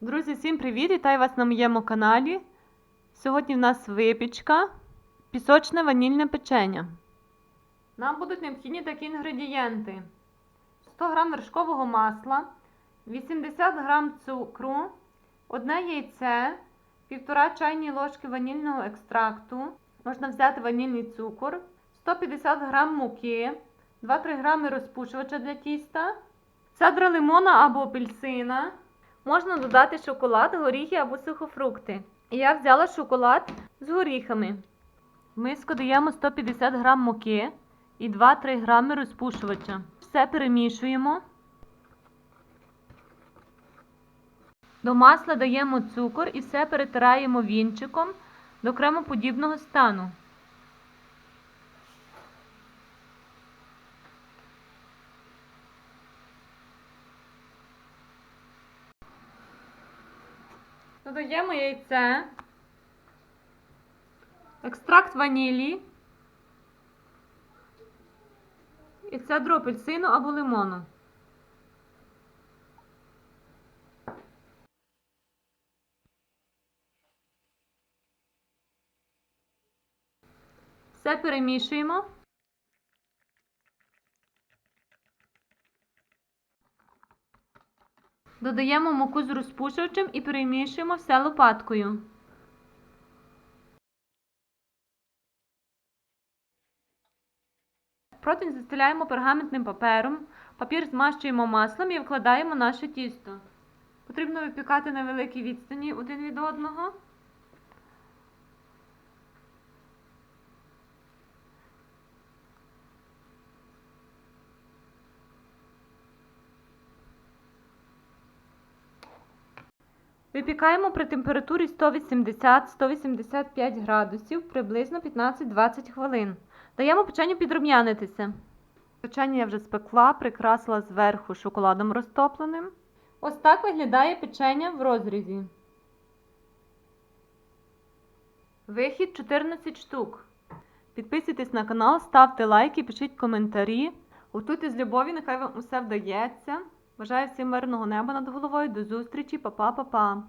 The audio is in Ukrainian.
Друзі, всім привіт! Вітаю вас на моєму каналі. Сьогодні в нас випічка, пісочне ванільне печення. Нам будуть необхідні такі інгредієнти: 100 г вершкового масла, 80 г цукру, одне яйце, 1,5 чайні ложки ванільного екстракту. Можна взяти ванільний цукор, 150 г муки, 2-3 г розпушувача для тіста, цедра лимона або апельсина. Можна додати шоколад, горіхи або сухофрукти. Я взяла шоколад з горіхами. В миску даємо 150 г муки і 2-3 г розпушувача. Все перемішуємо. До масла даємо цукор і все перетираємо вінчиком до кремоподібного стану. Додаємо яйце, екстракт ванілі і цедру апельсину або лимону. Все перемішуємо. Додаємо муку з розпушувачем і перемішуємо все лопаткою. Противень застеляємо пергаментним папером, папір змащуємо маслом і вкладаємо наше тісто. Потрібно випікати на великій відстані один від одного. Випікаємо при температурі 180-185 градусів приблизно 15-20 хвилин. Даємо печенню підрум'янитися. Печення я вже спекла, прикрасила зверху шоколадом розтопленим. Ось так виглядає печення в розрізі. Вихід 14 штук. Підписуйтесь на канал, ставте лайки, пишіть коментарі. Готуйте з любові, нехай вам усе вдається. Бажаю всім мирного неба над головою. До зустрічі, па-па-па-па.